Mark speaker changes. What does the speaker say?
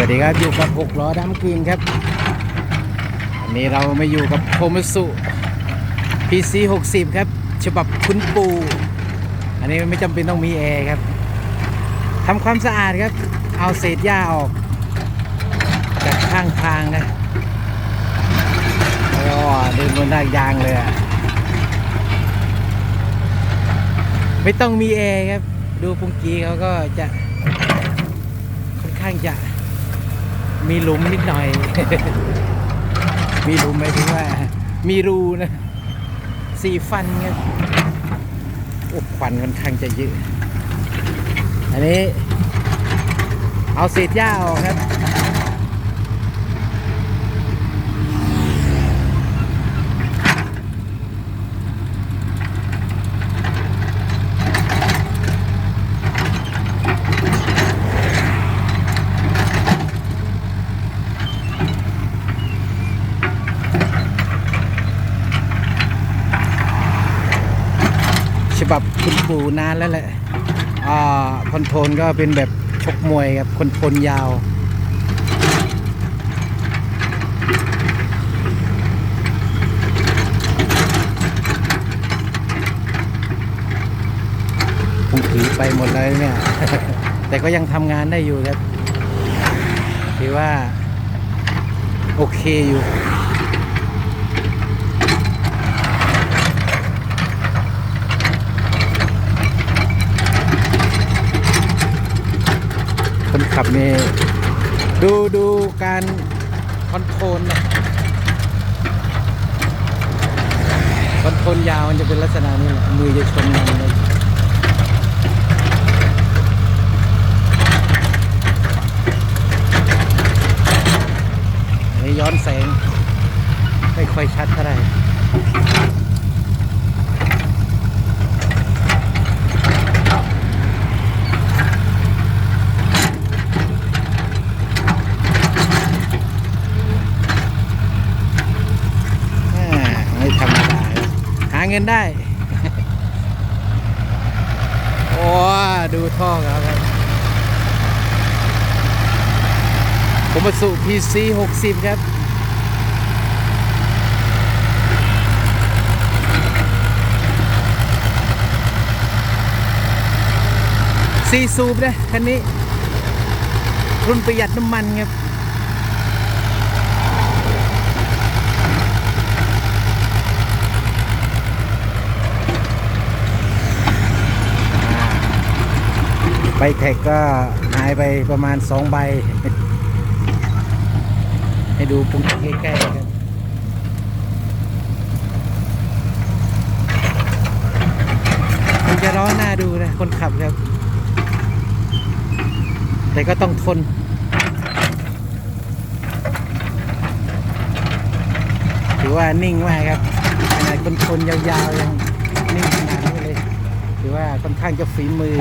Speaker 1: วัสดีครับอยู่กับหกล้อดำกรีนครับวันนี้เรามาอยู่กับโคมัสุ PC 60 ครับ ฉบับคุณปู อันนี้ไม่จำเป็นต้องมีแอร์ครับทำความสะอาดครับ เอาเศษหญ้าออก จากข้างทางนะโอ้เดินบนทางยางเลยอะไม่ต้องมีแอร์ครับ ดูปุงกีเขาก็จะค่อนข้างจะ มีหลุมนิดหน่อย มีหลุมหมถึงว่า มีรูนะสีฟันครับโอ้ควันค่อนข้างจะเยอะ อันนี้ เอาเศษหญ้าออกครับ ฉบับคุณปู่นานแล้วแหละอ่าคอนโทรลก็เป็นแบบชกมวยครับคอนโทรลยาวผมถือไปหมดเลยเนี่ย แต่ก็ยังทำงานได้อยู่ครับ ถือว่า โอเคอยู่ คนขับนี่ดูดูการคอนโทรลนะคอนโทรลยาวมันจะเป็นลักษณะนี้แหละมือจะชนกันเลยย้อนแสง ไม่ค่อยชัดเท่าไหร่อ่าไม่ธรรมดาครับหา เงินได้ โอ้ดูท่อครับ ผมมาสู่ PC 60ครับซีซูบนะคันนี้ รุ่นประหยัดน้ำมันครับ ใบแท็กก็หายไปประมาณสองใบ ให้ดูปุ่งใกล้ๆครับมันจะร้อนหน้าดูนะ คนขับครับ แต่ก็ต้องทนถือว่านิ่งมากครับขนาดคนทนยาวๆยังนิ่งขนาดนี้เลยถือว่าค่อนข้างจะฝีมือ